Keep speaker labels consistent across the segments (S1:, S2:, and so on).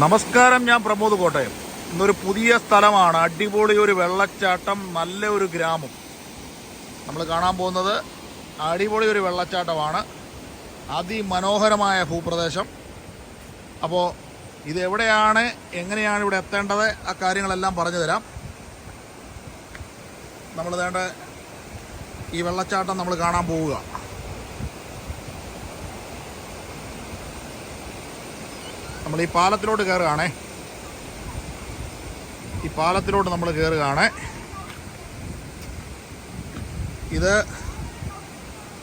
S1: നമസ്കാരം ഞാൻ പ്രമോദ് കോട്ടയം. ഇന്നൊരു പുതിയ സ്ഥലമാണ്. അടിപൊളി ഒരു വെള്ളച്ചാട്ടം നല്ല ഒരു ഗ്രാമം. നമ്മൾ കാണാൻ പോകുന്നത് അടിപൊളി ഒരു വെള്ളച്ചാട്ടമാണ്. അതിമനോഹരമായ ഭൂപ്രദേശം. അപ്പോൾ ഇത് എവിടെയാണ് എങ്ങനെയാണ് ഇവിടെ എത്തേണ്ടത് ആ കാര്യങ്ങളെല്ലാം പറഞ്ഞു തരാം. നമ്മൾ വേണ്ട ഈ വെള്ളച്ചാട്ടം നമ്മൾ കാണാൻ പോവുക. നമ്മൾ ഈ പാലത്തിലോട്ട് കയറുകയാണേ ഈ പാലത്തിലോട്ട് നമ്മൾ കയറുകയാണേ ഇത്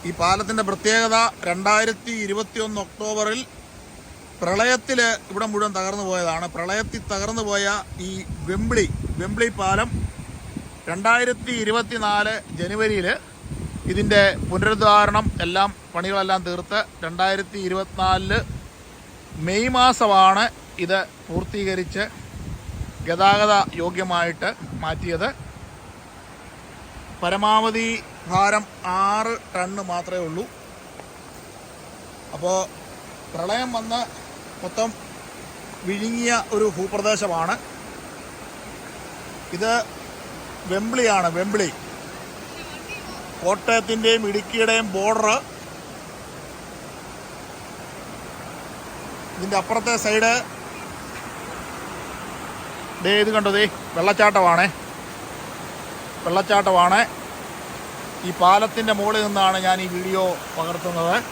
S1: ഈ പാലത്തിന്റെ പ്രത്യേകത രണ്ടായിരത്തി ഇരുപത്തി ഒന്ന് ഒക്ടോബറിൽ പ്രളയത്തിൽ ഇവിടെ മുഴുവൻ തകർന്നു പോയതാണ്. പ്രളയത്തിൽ തകർന്നു പോയ ഈ വെമ്പിളി വെമ്പിളി പാലം രണ്ടായിരത്തി ഇരുപത്തി നാല് ജനുവരിയിൽ ഇതിന്റെ പുനരുദ്ധാരണം എല്ലാം പണികളെല്ലാം തീർത്ത് രണ്ടായിരത്തി ഇരുപത്തിനാലിൽ മെയ് മാസമാണ് ഇത് പൂർത്തീകരിച്ച് ഗതാഗത യോഗ്യമായിട്ട് മാറ്റിയത്. പരമാവധി ഭാരം ആറ് ടണ്ണ് മാത്രമേ ഉള്ളൂ. അപ്പോൾ പ്രളയം വന്ന് മൊത്തം വിഴുങ്ങിയ ഒരു ഭൂപ്രദേശമാണ്. ഇത് വെമ്പിളിയാണ് വെമ്പിളി. കോട്ടയത്തിന്റെയും ഇടുക്കിയുടെയും ബോർഡർ ഇതിന്റെ അപ്പുറത്തെ സൈഡ് ദേ ഇത് കണ്ടോ ദേ വെള്ളച്ചാട്ടമാണേ. വെള്ളച്ചാട്ടമാണ്. ഈ പാലത്തിന്റെ മുകളിൽ നിന്നാണ് ഞാൻ ഈ വീഡിയോ പകർത്തുന്നത്.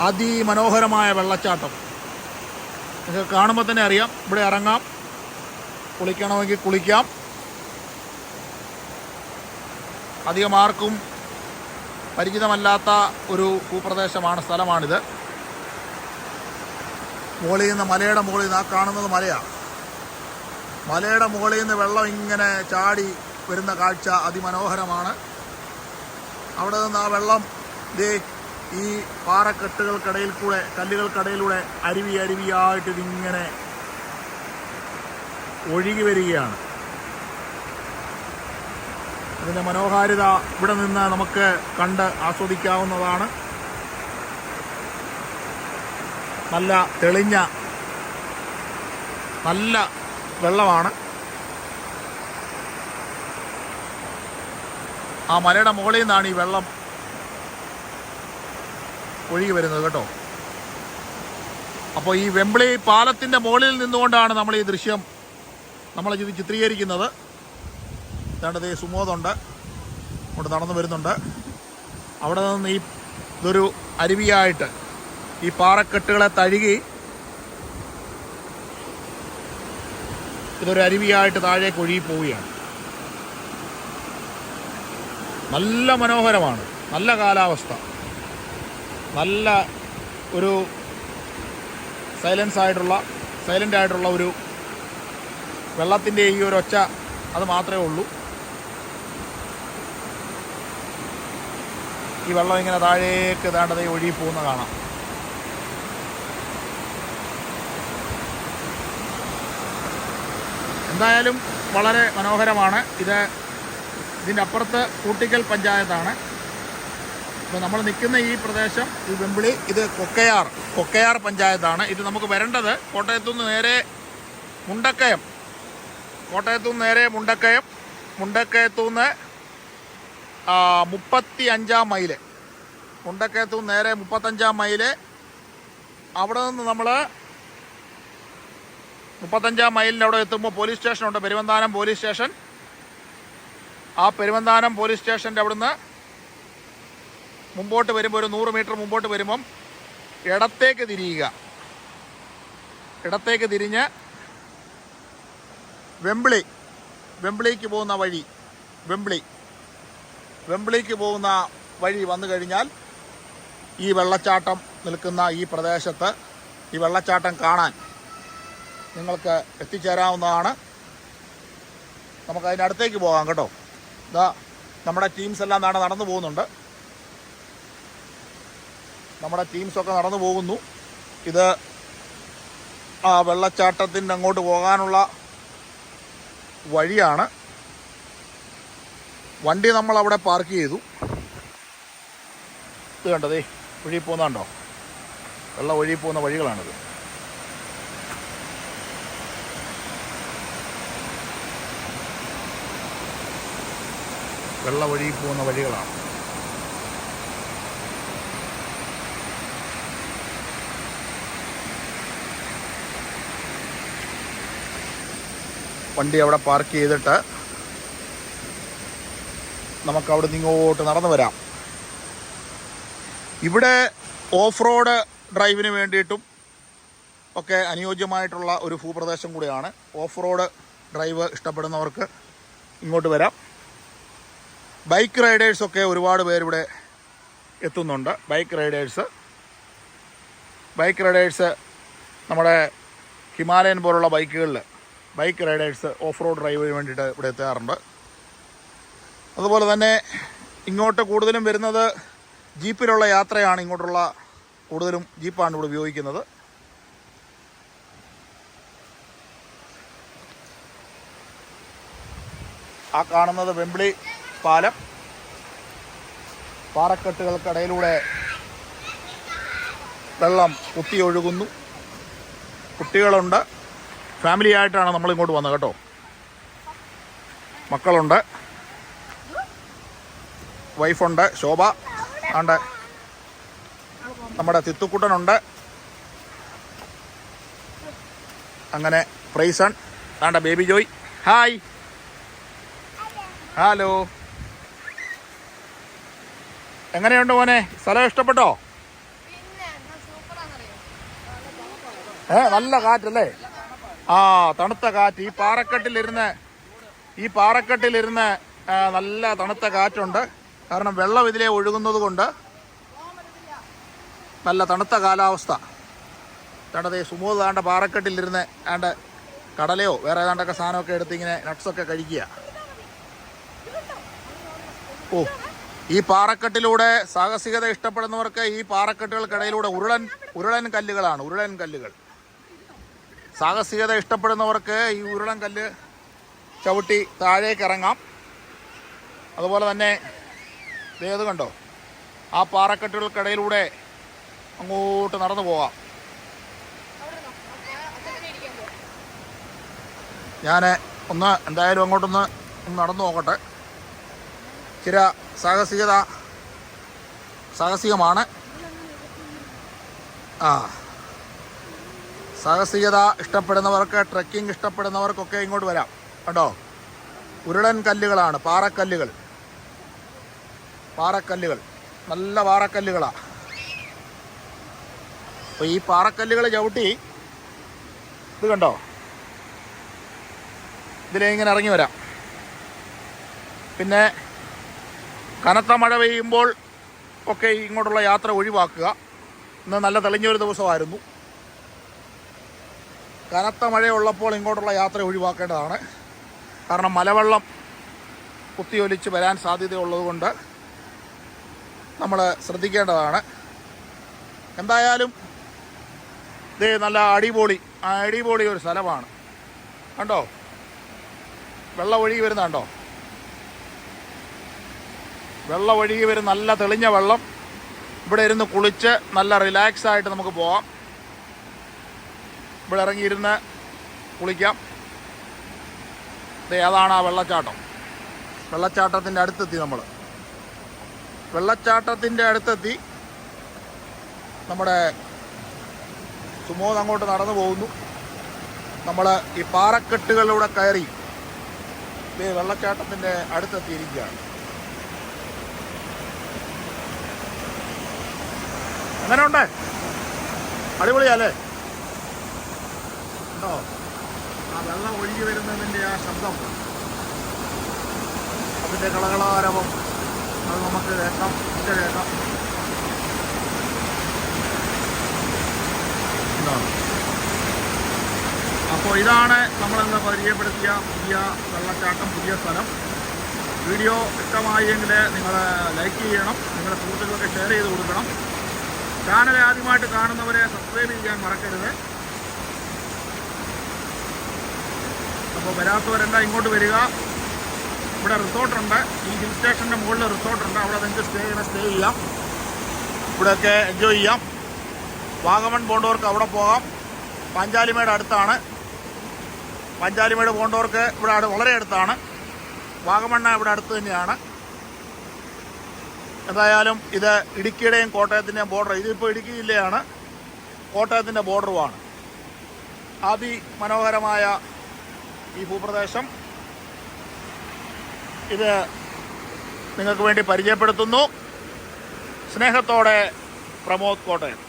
S1: അതിമനോഹരമായ വെള്ളച്ചാട്ടം. നിങ്ങൾക്ക് കാണുമ്പോൾ തന്നെ അറിയാം. ഇവിടെ ഇറങ്ങാം. കുളിക്കണമെങ്കിൽ കുളിക്കാം. അധികം ആർക്കും പരിചിതമല്ലാത്ത ഒരു ഭൂപ്രദേശമാണ് സ്ഥലമാണിത്. മുകളിൽ നിന്ന് മലയുടെ മുകളിൽ നിന്ന് ആ കാണുന്നത് മലയാണ് മലയുടെ മുകളിൽ നിന്ന് വെള്ളം ഇങ്ങനെ ചാടി വരുന്ന കാഴ്ച അതിമനോഹരമാണ്. അവിടെ നിന്ന് ആ വെള്ളം ദേ ഈ പാറക്കെട്ടുകൾക്കിടയിൽ കൂടെ കല്ലുകൾക്കിടയിലൂടെ അരുവി അരുവിയായിട്ട് ഇതിങ്ങനെ ഒഴുകി വരികയാണ്. അതിന്റെ മനോഹാരിത ഇവിടെ നിന്ന് നമുക്ക് കണ്ട് ആസ്വദിക്കാവുന്നതാണ്. നല്ല തെളിഞ്ഞ നല്ല വെള്ളമാണ്. ആ മലയുടെ മുകളിൽ നിന്നാണ് ഈ വെള്ളം ഒഴുകി വരുന്നത് കേട്ടോ. അപ്പോൾ ഈ വെമ്പിളി പാലത്തിന്റെ മുകളിൽ നിന്നുകൊണ്ടാണ് നമ്മൾ ഈ ദൃശ്യം നമ്മൾ ഇത് ചിത്രീകരിക്കുന്നത്. ഏതാണ്ട് ഈ സുമോദുണ്ട്. അങ്ങോട്ട് നടന്നു വരുന്നുണ്ട്. അവിടെ നിന്ന് ഈ ഇതൊരു അരുവിയായിട്ട് ഈ പാറക്കെട്ടുകളെ തഴുകി ഇതൊരു അരുവിയായിട്ട് താഴേക്ക് ഒഴുകി പോവുകയാണ്. നല്ല മനോഹരമാണ്. നല്ല കാലാവസ്ഥ. നല്ല ഒരു സൈലൻസ് ആയിട്ടുള്ള സൈലന്റ് ആയിട്ടുള്ള ഒരു വെള്ളത്തിന്റെ ഈ ഒരു ഒച്ച അത് മാത്രമേ ഉള്ളൂ. ഈ വെള്ളം ഇങ്ങനെ താഴേക്ക് താണ്ടതേ ഒഴുകി പോകുന്ന കാണാം. എന്തായാലും വളരെ മനോഹരമാണ്. ഇത് ഇതിന്റെ അപ്പുറത്ത് കൂട്ടിക്കൽ പഞ്ചായത്താണ്. ഇപ്പോൾ നമ്മൾ നിൽക്കുന്ന ഈ പ്രദേശം ഈ വെമ്പിളി ഇത് കൊക്കയാർ കൊക്കയാർ പഞ്ചായത്താണ്. ഇത് നമുക്ക് വരേണ്ടത് കോട്ടയത്തു നിന്ന് നേരെ മുണ്ടക്കയം. കോട്ടയത്തു നിന്ന് നേരെ മുണ്ടക്കയം മുണ്ടക്കയത്തു നിന്ന് മുപ്പത്തി അഞ്ചാം മൈൽ. മുണ്ടക്കയത്തു നിന്ന് നേരെ മുപ്പത്തഞ്ചാം മൈൽ. അവിടെ നിന്ന് നമ്മൾ മുപ്പത്തഞ്ചാം മൈലിന്റെ അവിടെ എത്തുമ്പോൾ പോലീസ് സ്റ്റേഷനുണ്ട്. Peruvanthanam police station. ആ പെരുവന്താനം പോലീസ് സ്റ്റേഷന്റെ അവിടുന്ന് മുമ്പോട്ട് വരുമ്പോൾ ഒരു നൂറ് മീറ്റർ മുമ്പോട്ട് വരുമ്പം ഇടത്തേക്ക് തിരിയുക. ഇടത്തേക്ക് തിരിഞ്ഞ് വെമ്പിളി വെമ്പിളിക്ക് പോകുന്ന വഴി വെമ്പിളി വെമ്പിളിക്ക് പോകുന്ന വഴി വന്നു കഴിഞ്ഞാൽ ഈ വെള്ളച്ചാട്ടം നിൽക്കുന്ന ഈ പ്രദേശത്ത് ഈ വെള്ളച്ചാട്ടം കാണാൻ നിങ്ങൾക്ക് എത്തിച്ചേരാവുന്നതാണ്. നമുക്ക് അതിനടുത്തേക്ക് പോകാം കേട്ടോ. ഇതാ നമ്മുടെ ടീംസ് എല്ലാം നാളെ നടന്നു പോകുന്നുണ്ട്. നമ്മുടെ ടീംസൊക്കെ നടന്നു പോകുന്നു. ഇത് ആ വെള്ളച്ചാട്ടത്തിന്റെ അങ്ങോട്ട് പോകാനുള്ള വഴിയാണ്. വണ്ടി നമ്മൾ അവിടെ പാർക്ക് ചെയ്തു. ഇത് കണ്ടതേ ഒഴുകി പോകുന്നുണ്ടോ വെള്ളം ഒഴുകി പോകുന്ന വഴികളാണിത്. വെള്ള ഒഴുകി പോകുന്ന വഴികളാണ്. വണ്ടി അവിടെ പാർക്ക് ചെയ്തിട്ട് നമുക്ക് അവിടെ നിന്ന് ഇങ്ങോട്ട് നടന്നു വരാം. ഇവിടെ ഓഫ് റോഡ് ഡ്രൈവിന് വേണ്ടിയിട്ടും ഒക്കെ അനുയോജ്യമായിട്ടുള്ള ഒരു ഭൂപ്രദേശം കൂടിയാണ്. ഓഫ് റോഡ് ഡ്രൈവ് ഇഷ്ടപ്പെടുന്നവർക്ക് ഇങ്ങോട്ട് വരാം. ബൈക്ക് റൈഡേഴ്സൊക്കെ ഒരുപാട് പേരിവിടെ എത്തുന്നുണ്ട്. Bike riders. ബൈക്ക് റൈഡേഴ്സ് നമ്മുടെ ഹിമാലയൻ പോലുള്ള ബൈക്കുകളിൽ ബൈക്ക് റൈഡേഴ്സ് ഓഫ് റോഡ് ഡ്രൈവിന് വേണ്ടിയിട്ട് ഇവിടെ എത്താറുണ്ട്. അതുപോലെ തന്നെ ഇങ്ങോട്ട് കൂടുതലും വരുന്നത് ജീപ്പിലുള്ള യാത്രയാണ്. ഇങ്ങോട്ടുള്ള കൂടുതലും ജീപ്പാണ് ഇവിടെ ഉപയോഗിക്കുന്നത്. ആ കാണുന്നത് വെമ്പിളി പാലം. പാറക്കെട്ടുകൾക്കിടയിലൂടെ വെള്ളം കുത്തിയൊഴുകുന്നു. കുട്ടികളുണ്ട്. ഫാമിലി ആയിട്ടാണ് നമ്മൾ ഇങ്ങോട്ട് വന്നത് കേട്ടോ. മക്കളുണ്ട്. വൈഫുണ്ട്. ശോഭ. ഉണ്ട് നമ്മുടെ തിത്തുക്കുട്ടനുണ്ട്. അങ്ങനെ പ്രൈസൺ. ആണ്ട ബേബി ജോയ്. ഹായ്. ഹലോ. എങ്ങനെയുണ്ട് മോനെ? സ്ഥലം ഇഷ്ടപ്പെട്ടോ? ഏ നല്ല കാറ്റല്ലേ? ആ തണുത്ത കാറ്റ്. ഈ പാറക്കെട്ടിലിരുന്ന് ഈ പാറക്കെട്ടിലിരുന്ന് നല്ല തണുത്ത കാറ്റുണ്ട്. കാരണം വെള്ളം ഇതിലെ ഒഴുകുന്നത് കൊണ്ട് നല്ല തണുത്ത കാലാവസ്ഥ. തണ്ടതേ സുമോദ് താണ്ട പാറക്കെട്ടിലിരുന്ന് ആണ്ട് കടലയോ വേറെ ഏതാണ്ടൊക്കെ സാധനമൊക്കെ എടുത്ത് ഇങ്ങനെ നട്ട്സൊക്കെ കഴിക്കുക. ഓ ഈ പാറക്കെട്ടിലൂടെ സാഹസികത ഇഷ്ടപ്പെടുന്നവർക്ക് ഈ പാറക്കെട്ടുകൾക്കിടയിലൂടെ ഉരുളൻ ഉരുളൻ കല്ലുകളാണ് ഉരുളൻ കല്ലുകൾ. സാഹസികത ഇഷ്ടപ്പെടുന്നവർക്ക് ഈ ഉരുളൻ കല്ല് ചവിട്ടി താഴേക്ക് ഇറങ്ങാം അതുപോലെ തന്നെ ഏത് കണ്ടോ? ആ പാറക്കെട്ടുകൾക്കിടയിലൂടെ അങ്ങോട്ട് നടന്നു പോകാം.
S2: അച്ഛനെ ഇരിക്കാൻ പോ
S1: ഞാൻ ഒന്ന് എന്തായാലും അങ്ങോട്ടൊന്ന് നടന്നു നോക്കട്ടെ. ചില സാഹസികത സാഹസികമാണ്. ആ. സാഹസികത ഇഷ്ടപ്പെടുന്നവർക്ക് ട്രക്കിംഗ് ഇഷ്ടപ്പെടുന്നവർക്കൊക്കെ ഇങ്ങോട്ട് വരാം. കണ്ടോ? ഉരുളൻ കല്ലുകളാണ് പാറക്കല്ലുകൾ. പാറക്കല്ലുകൾ. നല്ല പാറക്കല്ലുകളാണ് അപ്പോൾ ഈ പാറക്കല്ലുകൾ ചവിട്ടി ഇത് കണ്ടോ? ഇതിലേ ഇങ്ങനെ ഇറങ്ങി വരാം. പിന്നെ കനത്ത മഴ പെയ്യുമ്പോൾ ഒക്കെ ഇങ്ങോട്ടുള്ള യാത്ര ഒഴിവാക്കുക. ഇന്ന് നല്ല തെളിഞ്ഞൊരു ദിവസമായിരുന്നു. കനത്ത മഴയുള്ളപ്പോൾ ഇങ്ങോട്ടുള്ള യാത്ര ഒഴിവാക്കേണ്ടതാണ്. കാരണം മലവെള്ളം കുത്തിയൊലിച്ച് വരാൻ സാധ്യതയുള്ളതുകൊണ്ട് നമ്മൾ ശ്രദ്ധിക്കേണ്ടതാണ്. എന്തായാലും ഇത് നല്ല അടിപൊളി അടിപൊളി ഒരു സ്ഥലമാണ്. കണ്ടോ? വെള്ളം ഒഴുകി വരുന്ന കണ്ടോ വെള്ളം ഒഴുകി വരും. നല്ല തെളിഞ്ഞ വെള്ളം. ഇവിടെ ഇരുന്ന് കുളിച്ച് നല്ല റിലാക്സ് ആയിട്ട് നമുക്ക് പോവാം. ഇവിടെ ഇറങ്ങിയിരുന്ന് കുളിക്കാം. ദേ അതാണ് ആ വെള്ളച്ചാട്ടം. വെള്ളച്ചാട്ടത്തിന്റെ അടുത്തെത്തി നമ്മൾ വെള്ളച്ചാട്ടത്തിന്റെ അടുത്തെത്തി നമ്മുടെ സുമോദ് അങ്ങോട്ട് നടന്നു പോകുന്നു. നമ്മൾ ഈ പാറക്കെട്ടുകളിലൂടെ കയറി വെള്ളച്ചാട്ടത്തിന്റെ അടുത്തെത്തിയിരിക്കുകയാണ്. എങ്ങനെയുണ്ട് അടിപൊളിയല്ലേ? ഉണ്ടോ ആ വെള്ളം ഒഴുകി വരുന്നതിന്റെ ആ ശബ്ദം. അതിന്റെ കളകളാരവം. അത് നമുക്ക് കേൾക്കാം ഒക്കെ കേൾക്കാം. ഉണ്ടോ അപ്പോൾ ഇതാണ് നമ്മളിന്ന് പരിചയപ്പെടുത്തിയ പുതിയ വെള്ളച്ചാട്ടം പുതിയ സ്ഥലം. വീഡിയോ ഇഷ്ടമായെങ്കിൽ നിങ്ങൾ ലൈക്ക് ചെയ്യണം. നിങ്ങളുടെ സുഹൃത്തുക്കൾക്ക് ഷെയർ ചെയ്ത് കൊടുക്കണം. ചാനൽ ആദ്യമായിട്ട് കാണുന്നവരെ സബ്സ്ക്രൈബ് ചെയ്യാൻ മറക്കരുത്. അപ്പോൾ വരാത്തവരെല്ലാം ഇങ്ങോട്ട് വരിക. ഇവിടെ റിസോർട്ടുണ്ട് ഈ ഹിൽ സ്റ്റേഷന്റെ മുകളിൽ റിസോർട്ടുണ്ട് അവിടെ നിങ്ങൾക്ക് സ്റ്റേ ചെയ്യണം സ്റ്റേ ചെയ്യാം. ഇവിടെയൊക്കെ എൻജോയ് ചെയ്യാം. വാഗമൺ പോകേണ്ടവർക്ക് അവിടെ പോകാം. പഞ്ചാലിമേട് അടുത്താണ്. പഞ്ചാലിമേട് പോകേണ്ടവർക്ക് ഇവിടെ വളരെ അടുത്താണ്. വാഗമണ്ണ ഇവിടെ അടുത്ത് തന്നെയാണ്. എന്തായാലും ഇത് ഇടുക്കിയുടെയും കോട്ടയത്തിന്റെയും ബോർഡർ ഇതിപ്പോൾ ഇടുക്കി ജില്ലയാണ്. കോട്ടയത്തിന്റെ ബോർഡറുമാണ് അതിമനോഹരമായ ഈ ഭൂപ്രദേശം ഇത് നിങ്ങൾക്ക് വേണ്ടി പരിചയപ്പെടുത്തുന്നു. സ്നേഹത്തോടെ പ്രമോദ് കോട്ടയം.